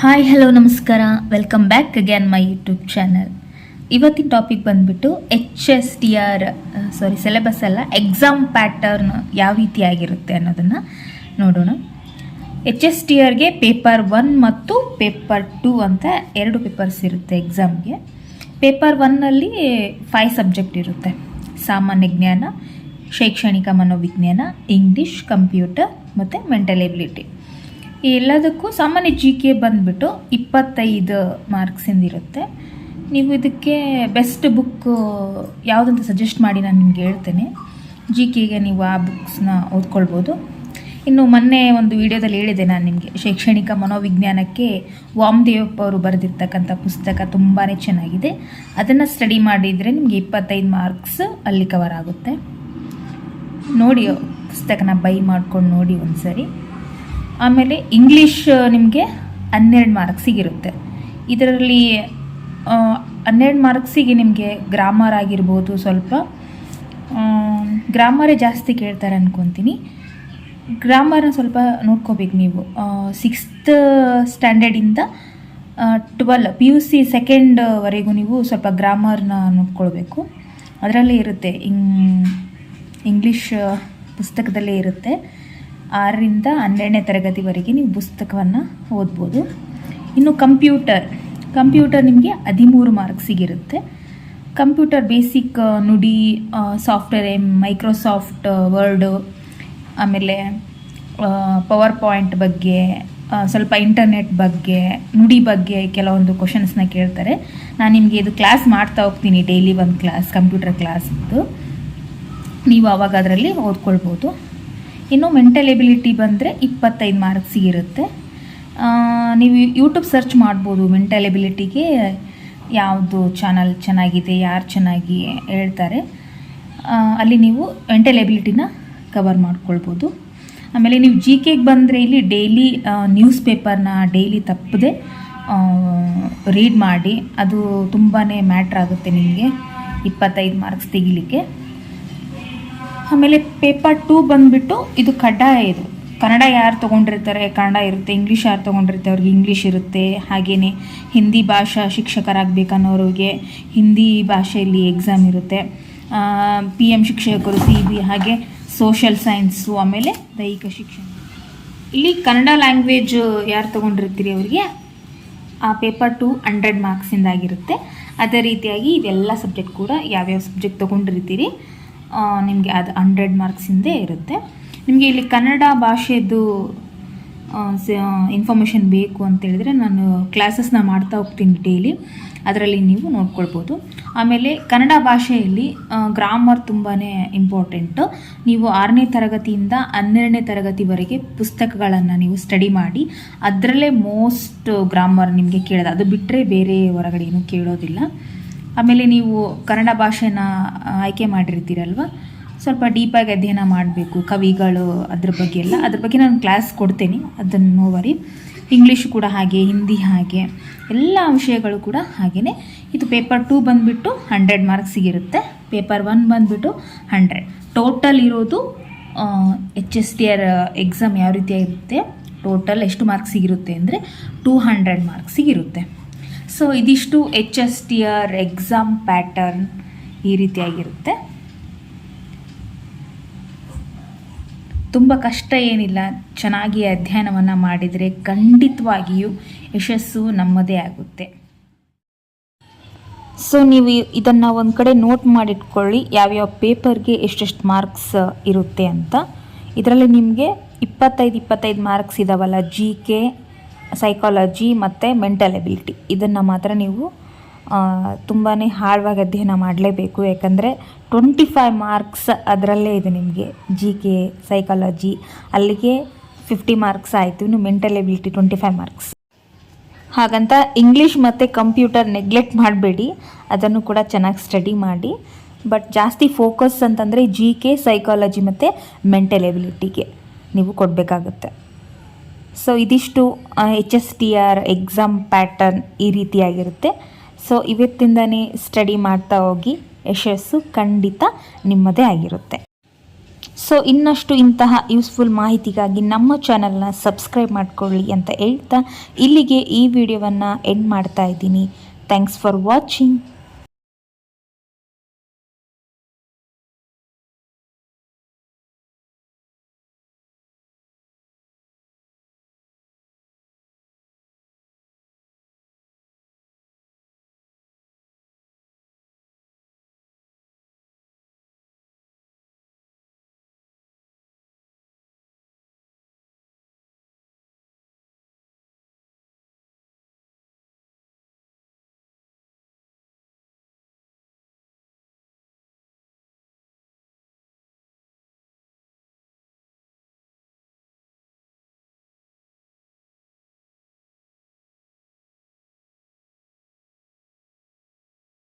Hi hello ನಮಸ್ಕಾರ. Welcome back again my YouTube channel ಇವತ್ತಿನ topic ಬಂದ್ಬಿಟ್ಟು H S T R sorry syllabus ಅಲ್ಲ exam pattern ಯಾವ ರೀತಿ ಆಗಿರುತ್ತೆ ಅನ್ನೋದನ್ನು ನೋಡೋಣ. ಎಚ್ ಎಸ್ ಟಿ ಆರ್ಗೆ ಪೇಪರ್ ಒನ್ ಮತ್ತು ಪೇಪರ್ ಟೂ ಅಂತ ಎರಡು ಪೇಪರ್ಸ್ ಇರುತ್ತೆ ಎಕ್ಸಾಮ್ಗೆ ಪೇಪರ್ ಒನ್ನಲ್ಲಿ ಫೈವ್ ಸಬ್ಜೆಕ್ಟ್ ಇರುತ್ತೆ. ಸಾಮಾನ್ಯ ಜ್ಞಾನ, ಶೈಕ್ಷಣಿಕ ಮನೋವಿಜ್ಞಾನ ಇಂಗ್ಲೀಷ್ ಕಂಪ್ಯೂಟರ್ ಮತ್ತು ಮೆಂಟಲ್ ಎಬಿಲಿಟಿ ಎಲ್ಲದಕ್ಕೂ ಸಾಮಾನ್ಯ ಜಿ ಕೆ ಬಂದುಬಿಟ್ಟು ಇಪ್ಪತ್ತೈದು ಮಾರ್ಕ್ಸಿಂದ ಇರುತ್ತೆ. ನೀವು ಇದಕ್ಕೆ ಬೆಸ್ಟ್ ಬುಕ್ ಯಾವುದಂತ ಸಜೆಸ್ಟ್ ಮಾಡಿ ನಾನು ನಿಮ್ಗೆ ಹೇಳ್ತೇನೆ. ಜಿ ಕೆಗೆ ನೀವು ಆ ಬುಕ್ಸ್ನ ಓದ್ಕೊಳ್ಬೋದು. ಇನ್ನು ಮೊನ್ನೆ ಒಂದು ವಿಡಿಯೋದಲ್ಲಿ ಹೇಳಿದೆ ನಾನು ನಿಮಗೆ, ಶೈಕ್ಷಣಿಕ ಮನೋವಿಜ್ಞಾನಕ್ಕೆ ವಾಮದೇವಪ್ಪ ಅವರು ಬರೆದಿರ್ತಕ್ಕಂಥ ಪುಸ್ತಕ ತುಂಬಾ ಚೆನ್ನಾಗಿದೆ. ಅದನ್ನು ಸ್ಟಡಿ ಮಾಡಿದರೆ ನಿಮಗೆ ಇಪ್ಪತ್ತೈದು ಮಾರ್ಕ್ಸ್ ಅಲ್ಲಿ ಕವರ್ ಆಗುತ್ತೆ. ನೋಡಿ, ಪುಸ್ತಕನ ಬೈ ಮಾಡ್ಕೊಂಡು ನೋಡಿ ಒಂದ್ಸರಿ. ಆಮೇಲೆ ಇಂಗ್ಲೀಷ್ ನಿಮಗೆ ಹನ್ನೆರಡು ಮಾರ್ಕ್ಸಿಗಿರುತ್ತೆ ಇದರಲ್ಲಿ ಹನ್ನೆರಡು ಮಾರ್ಕ್ಸಿಗೆ ನಿಮಗೆ ಗ್ರಾಮರ್ ಆಗಿರ್ಬೋದು ಸ್ವಲ್ಪ ಗ್ರಾಮರೇ ಜಾಸ್ತಿ ಕೇಳ್ತಾರೆ ಅಂದ್ಕೊತೀನಿ ಗ್ರಾಮರ್ನ ಸ್ವಲ್ಪ ನೋಡ್ಕೋಬೇಕು ನೀವು. ಸಿಕ್ಸ್ತ್ ಸ್ಟ್ಯಾಂಡರ್ಡಿಂದ ಟ್ವೆಲ್ ಪಿ ಯು ಸಿ ಸೆಕೆಂಡ್ವರೆಗೂ ನೀವು ಸ್ವಲ್ಪ ಗ್ರಾಮರ್ನ ನೋಡ್ಕೊಳ್ಬೇಕು. ಅದರಲ್ಲೇ ಇರುತ್ತೆ ಇಂಗ್ ಇಂಗ್ಲೀಷ್ ಪುಸ್ತಕದಲ್ಲೇ ಇರುತ್ತೆ. ಆರರಿಂದ ಹನ್ನೆರಡನೇ ತರಗತಿವರೆಗೆ ನೀವು ಪುಸ್ತಕವನ್ನು ಓದ್ಬೋದು. ಇನ್ನು ಕಂಪ್ಯೂಟರ್ ಕಂಪ್ಯೂಟರ್ ನಿಮಗೆ ಹದಿಮೂರು ಮಾರ್ಕ್ಸಿಗಿರುತ್ತೆ. Computer basic Nudi software Microsoft word, ಆಮೇಲೆ ಪವರ್ ಪಾಯಿಂಟ್ ಬಗ್ಗೆ ಸ್ವಲ್ಪ ಇಂಟರ್ನೆಟ್ ಬಗ್ಗೆ, ನುಡಿ ಬಗ್ಗೆ ಕೆಲವೊಂದು ಕ್ವಶನ್ಸ್ನ ಕೇಳ್ತಾರೆ. ನಾನು ನಿಮಗೆ ಇದು ಕ್ಲಾಸ್ ಮಾಡ್ತಾ ಹೋಗ್ತೀನಿ ಡೈಲಿ ಒಂದು ಕ್ಲಾಸ್ ಕಂಪ್ಯೂಟರ್ ಕ್ಲಾಸ್ದು ನೀವು ಆವಾಗ ಅದರಲ್ಲಿ ಓದ್ಕೊಳ್ಬೋದು. ಇನ್ನು ಮೆಂಟಲ್ ಎಬಿಲಿಟಿ ಬಂದರೆ ಇಪ್ಪತ್ತೈದು ಮಾರ್ಕ್ಸಿಗಿರುತ್ತೆ ನೀವು ಯೂಟ್ಯೂಬ್ ಸರ್ಚ್ ಮಾಡ್ಬೋದು ಮೆಂಟಲ್ ಎಬಿಲಿಟಿಗೆ ಯಾವುದು ಚಾನಲ್ ಚೆನ್ನಾಗಿದೆ, ಯಾರು ಚೆನ್ನಾಗಿ ಹೇಳ್ತಾರೆ. ಅಲ್ಲಿ ನೀವು ಮೆಂಟಲ್ ಎಬಿಲಿಟಿನ ಕವರ್ ಮಾಡ್ಕೊಳ್ಬೋದು. ಆಮೇಲೆ ನೀವು ಜಿ ಕೆಗೆ ಬಂದರೆ ಇಲ್ಲಿ ಡೈಲಿ ನ್ಯೂಸ್ ಪೇಪರ್ನ ಡೈಲಿ ತಪ್ಪದೆ ರೀಡ್ ಮಾಡಿ. ಅದು ತುಂಬಾ ಮ್ಯಾಟ್ರ್ ಆಗುತ್ತೆ ನಿಮಗೆ ಇಪ್ಪತ್ತೈದು ಮಾರ್ಕ್ಸ್ ತೆಗಿಲಿಕ್ಕೆ. ಆಮೇಲೆ ಪೇಪರ್ ಟೂ ಬಂದುಬಿಟ್ಟು ಇದು ಕಡ್ಡಾಯ ಇದು. ಕನ್ನಡ ಯಾರು ತೊಗೊಂಡಿರ್ತಾರೆ, ಕನ್ನಡ ಇರುತ್ತೆ ಇಂಗ್ಲೀಷ್ ಯಾರು ತೊಗೊಂಡಿರ್ತಾರೆ, ಅವ್ರಿಗೆ ಇಂಗ್ಲೀಷ್ ಇರುತ್ತೆ. ಹಾಗೆಯೇ ಹಿಂದಿ ಭಾಷಾ ಶಿಕ್ಷಕರಾಗಬೇಕನ್ನೋರಿಗೆ ಹಿಂದಿ ಭಾಷೆಯಲ್ಲಿ ಎಕ್ಸಾಮ್ ಇರುತ್ತೆ. ಪಿ ಎಂ ಶಿಕ್ಷಕರು ಸಿ ಬಿ ಹಾಗೆ ಸೋಷಲ್ ಸೈನ್ಸು ಆಮೇಲೆ ದೈಹಿಕ ಶಿಕ್ಷಣ. ಇಲ್ಲಿ ಕನ್ನಡ ಲ್ಯಾಂಗ್ವೇಜ್ ಯಾರು ತೊಗೊಂಡಿರ್ತೀರಿ ಅವರಿಗೆ? ಆ ಪೇಪರ್ ಟು ಹಂಡ್ರೆಡ್ ಮಾರ್ಕ್ಸಿಂದಾಗಿರುತ್ತೆ ಅದೇ ರೀತಿಯಾಗಿ ಇದೆಲ್ಲ ಸಬ್ಜೆಕ್ಟ್ ಕೂಡ ಯಾವ್ಯಾವ ಸಬ್ಜೆಕ್ಟ್ ತೊಗೊಂಡಿರ್ತೀರಿ? ನಿಮಗೆ ಅದು ಹಂಡ್ರೆಡ್ ಮಾರ್ಕ್ಸಿಂದೇ ಇರುತ್ತೆ. ನಿಮಗೆ ಇಲ್ಲಿ ಕನ್ನಡ ಭಾಷೆದು ಇನ್ಫಾರ್ಮೇಷನ್ ಬೇಕು ಅಂತೇಳಿದರೆ ನಾನು ಕ್ಲಾಸಸ್ನ ಮಾಡ್ತಾ ಹೋಗ್ತೀನಿ ಡೈಲಿ ಅದರಲ್ಲಿ ನೀವು ನೋಡ್ಕೊಳ್ಬೋದು. ಆಮೇಲೆ ಕನ್ನಡ ಭಾಷೆಯಲ್ಲಿ ಗ್ರಾಮರ್ ತುಂಬಾ ಇಂಪಾರ್ಟೆಂಟು ನೀವು ಆರನೇ ತರಗತಿಯಿಂದ ಹನ್ನೆರಡನೇ ತರಗತಿವರೆಗೆ ಪುಸ್ತಕಗಳನ್ನು ನೀವು ಸ್ಟಡಿ ಮಾಡಿ, ಅದರಲ್ಲೇ ಮೋಸ್ಟ್ ಗ್ರಾಮರ್ ನಿಮಗೆ ಕೇಳೋದು. ಅದು ಬಿಟ್ಟರೆ ಬೇರೆ ಹೊರಗಡೆ ಏನೂ ಕೇಳೋದಿಲ್ಲ. ಆಮೇಲೆ ನೀವು ಕನ್ನಡ ಭಾಷೆನ ಆಯ್ಕೆ ಮಾಡಿರ್ತೀರಲ್ವ? ಸ್ವಲ್ಪ ಡೀಪಾಗಿ ಅಧ್ಯಯನ ಮಾಡಬೇಕು, ಕವಿಗಳು ಅದ್ರ ಬಗ್ಗೆ ಎಲ್ಲ ಅದ್ರ ಬಗ್ಗೆ ನಾನು ಕ್ಲಾಸ್ ಕೊಡ್ತೇನೆ, ಅದನ್ನು ನೋವರಿ ಇಂಗ್ಲೀಷ್ ಕೂಡ ಹಾಗೆ ಹಿಂದಿ ಹಾಗೆ, ಎಲ್ಲ ವಿಷಯಗಳು ಕೂಡ ಹಾಗೆಯೇ ಇದು ಪೇಪರ್ ಟೂ ಬಂದುಬಿಟ್ಟು ಹಂಡ್ರೆಡ್ ಮಾರ್ಕ್ಸಿಗಿರುತ್ತೆ ಪೇಪರ್ ಒನ್ ಬಂದುಬಿಟ್ಟು ಹಂಡ್ರೆಡ್ ಟೋಟಲ್ ಇರೋದು H S T R exam ಯಾವ ರೀತಿಯಾಗಿರುತ್ತೆ? ಟೋಟಲ್ ಎಷ್ಟು ಮಾರ್ಕ್ಸಿಗಿರುತ್ತೆ ಅಂದರೆ ಟೂ ಹಂಡ್ರೆಡ್ ಮಾರ್ಕ್ಸಿಗಿರುತ್ತೆ ಸೊ ಇದಿಷ್ಟು H S T R exam pattern ಈ ರೀತಿಯಾಗಿರುತ್ತೆ. ತುಂಬ ಕಷ್ಟ ಏನಿಲ್ಲ, ಚೆನ್ನಾಗಿ ಅಧ್ಯಯನವನ್ನು ಮಾಡಿದರೆ ಖಂಡಿತವಾಗಿಯೂ ಯಶಸ್ಸು ನಮ್ಮದೇ ಆಗುತ್ತೆ. ಸೊ ನೀವು ಇದನ್ನು ಒಂದು ಕಡೆ ನೋಟ್ ಮಾಡಿಟ್ಕೊಳ್ಳಿ, ಯಾವ್ಯಾವ ಪೇಪರ್ಗೆ ಎಷ್ಟೆಷ್ಟು ಮಾರ್ಕ್ಸ್ ಇರುತ್ತೆ ಅಂತ. ಇದರಲ್ಲಿ ನಿಮಗೆ ಇಪ್ಪತ್ತೈದು ಇಪ್ಪತ್ತೈದು ಮಾರ್ಕ್ಸ್ ಇದಾವಲ್ಲ ಜಿ ಕೆ ಸೈಕಾಲಜಿ ಮತ್ತು ಮೆಂಟಲ್ ಎಬಿಲಿಟಿ ಇದನ್ನು ಮಾತ್ರ ನೀವು ತುಂಬಾ ಹಾಳವಾಗಿ ಅಧ್ಯಯನ ಮಾಡಲೇಬೇಕು. ಯಾಕಂದರೆ ಟ್ವೆಂಟಿ ಫೈವ್ ಮಾರ್ಕ್ಸ್ ಅದರಲ್ಲೇ ಇದೆ ನಿಮಗೆ. ಜಿ ಕೆ ಸೈಕಾಲಜಿ ಅಲ್ಲಿಗೆ ಫಿಫ್ಟಿ ಮಾರ್ಕ್ಸ್ ಆಯಿತು. ಇನ್ನು mental ability twenty five marks ಹಾಗಂತ ಇಂಗ್ಲೀಷ್ ಮತ್ತು ಕಂಪ್ಯೂಟರ್ ನೆಗ್ಲೆಕ್ಟ್ ಮಾಡಬೇಡಿ. ಅದನ್ನು ಕೂಡ ಚೆನ್ನಾಗಿ ಸ್ಟಡಿ ಮಾಡಿ. ಬಟ್ ಜಾಸ್ತಿ ಫೋಕಸ್ ಅಂತಂದರೆ ಜಿ ಕೆ ಸೈಕಾಲಜಿ ಮತ್ತು ಮೆಂಟಲ್ ಎಬಿಲಿಟಿಗೆ ನೀವು ಕೊಡಬೇಕಾಗುತ್ತೆ. ಸೊ ಇದಿಷ್ಟು H S T R exam pattern ಈ ರೀತಿಯಾಗಿರುತ್ತೆ. ಸೊ ಇವತ್ತಿಂದನೇ ಸ್ಟಡಿ ಮಾಡ್ತಾ ಹೋಗಿ, ಯಶಸ್ಸು ಖಂಡಿತ ನಿಮ್ಮದೇ ಆಗಿರುತ್ತೆ. ಸೊ ಇನ್ನಷ್ಟು ಇಂತಹ ಯೂಸ್ಫುಲ್ ಮಾಹಿತಿಗಾಗಿ ನಮ್ಮ ಚಾನಲ್ನ ಸಬ್ಸ್ಕ್ರೈಬ್ ಮಾಡ್ಕೊಳ್ಳಿ ಅಂತ ಹೇಳ್ತಾ ಇಲ್ಲಿಗೆ ಈ ವಿಡಿಯೋವನ್ನು ಎಂಡ್ ಮಾಡ್ತಾ ಇದ್ದೀನಿ. Thanks for watching